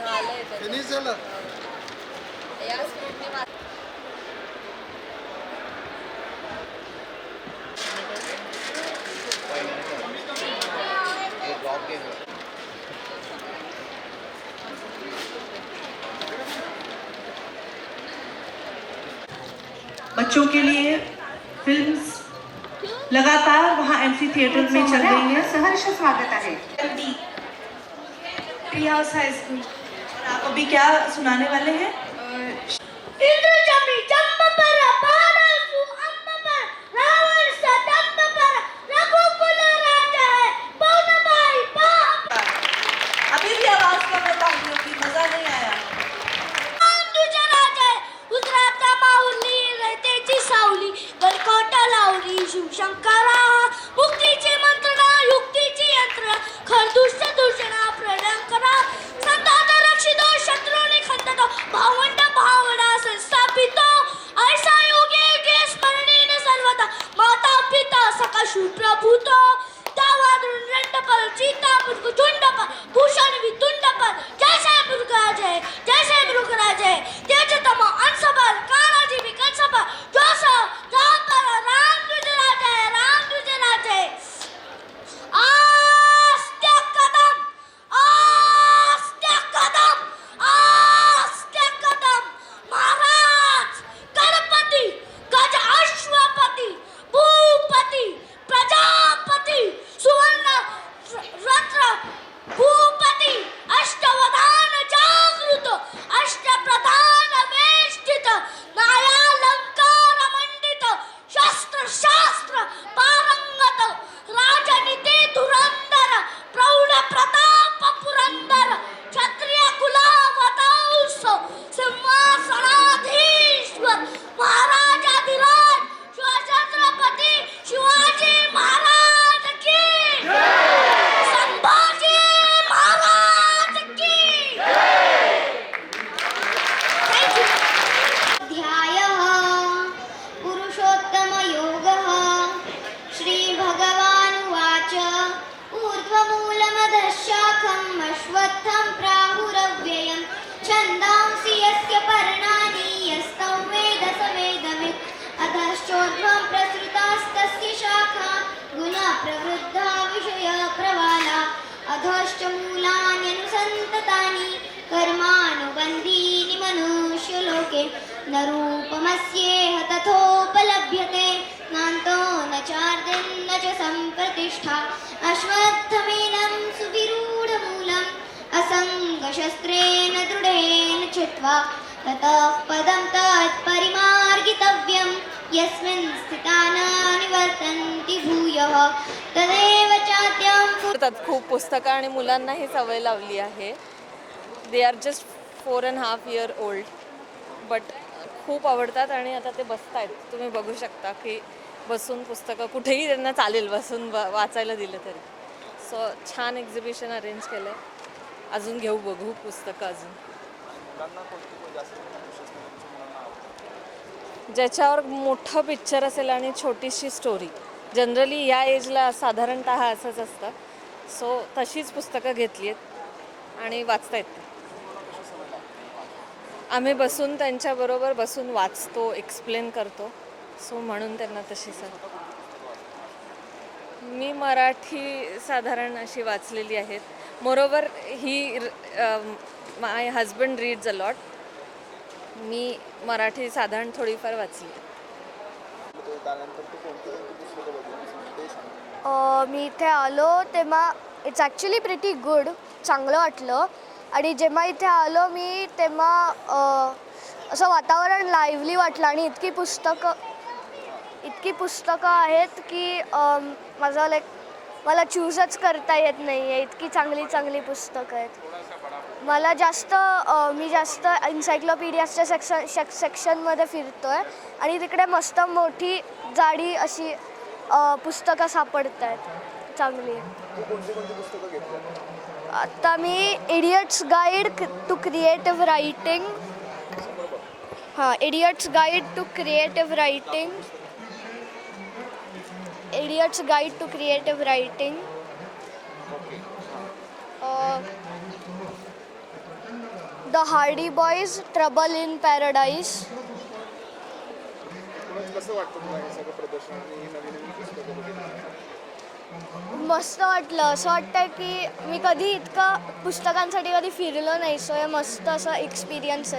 चला बच्चों के लिए फिल्म्स लगातार वहाँ एमसी थिएटर में चल रही है। सहर्ष स्वागत है। हाउस हाई स्कूल आप अभी क्या सुनाने वाले हैं? शाखम् अश्वत्थं प्राहुरव्ययम् छन्दांसि यस्य पर्णानि यस्तौ वेद स अधश्चोर्ध्वं प्रसृतास्तस्य शाखा गुणप्रवृद्धा विषयप्रवाला अधश्च मूलान्यनुसन्ततानि कर्मानुबन्धीनि मनुष्यलोके। न रूपमस्येह तथोपलभ्यते नान्तो न चार्दिन्न च सम्प्रतिष्ठा। अश्वत्थमे चित्वा ततः पदं तत्परिमार्गितव्यं यस्मिन् स्थिता न निवर्तन्ति भूयः। तदेव चाद्यं आवडतात खूप पुस्तकं आणि मुलांना ही सवय लावली आहे. They are just four and half year old but खूप आवडतात आणि आता ते बसत आहेत तुम्ही बघू शकता की बसून पुस्तकं कुठेही त्यांना चालेल बसून वाचायला दिलं तरी. सो छान एक्झिबिशन अरेंज केलं आहे अजून घेऊ बघू पुस्तकं अजून. ज्याच्यावर मोठं पिक्चर असेल आणि छोटीशी स्टोरी जनरली या एजला साधारणत असंच असतं. सो तशीच पुस्तकं घेतली आहेत आणि वाचता येत आम्ही बसून त्यांच्याबरोबर बसून वाचतो एक्सप्लेन करतो. सो म्हणून त्यांना तशी सर मी मराठी साधारण अशी वाचलेली आहेत. Moreover he my husband reads a lot मी मराठी साधारण थोडीफार वाचली. अ, मी इथे आलो तेव्हा इट्स ॲक्च्युली प्रिटी गुड चांगलं वाटलं. आणि जेव्हा इथे आलो मी तेव्हा अ, असं वातावरण लाईव्हली वाटलं आणि इतकी पुस्तकं इतकी पुस्तकं आहेत की अम, माझं लाईक मला चूजच करता येत नाही आहे इतकी चांगली चांगली पुस्तकं आहेत. मला जास्त मी जास्त एन्सायक्लोपीडियाच्या सेक्शन सेक सेक्शनमध्ये फिरतो आहे आणि तिकडे मस्त मोठी जाडी अशी पुस्तकं सापडत आहेत चांगली आता मी idiot's guide to creative writing हां idiot's guide to creative writing idiot's guide to creative writing the Hardy Boys trouble in paradise. कसं वाटतं तुला हे सगळं प्रदर्शन आणि ही नवीन नवीन पुस्तकं बघितली? मस्त वाटलं. असं वाटतं की मी कधी इतका पुस्तकांसाठी कधी फिरलो नाही. सो हे मस्त असं एक्सपिरियन्स आहे.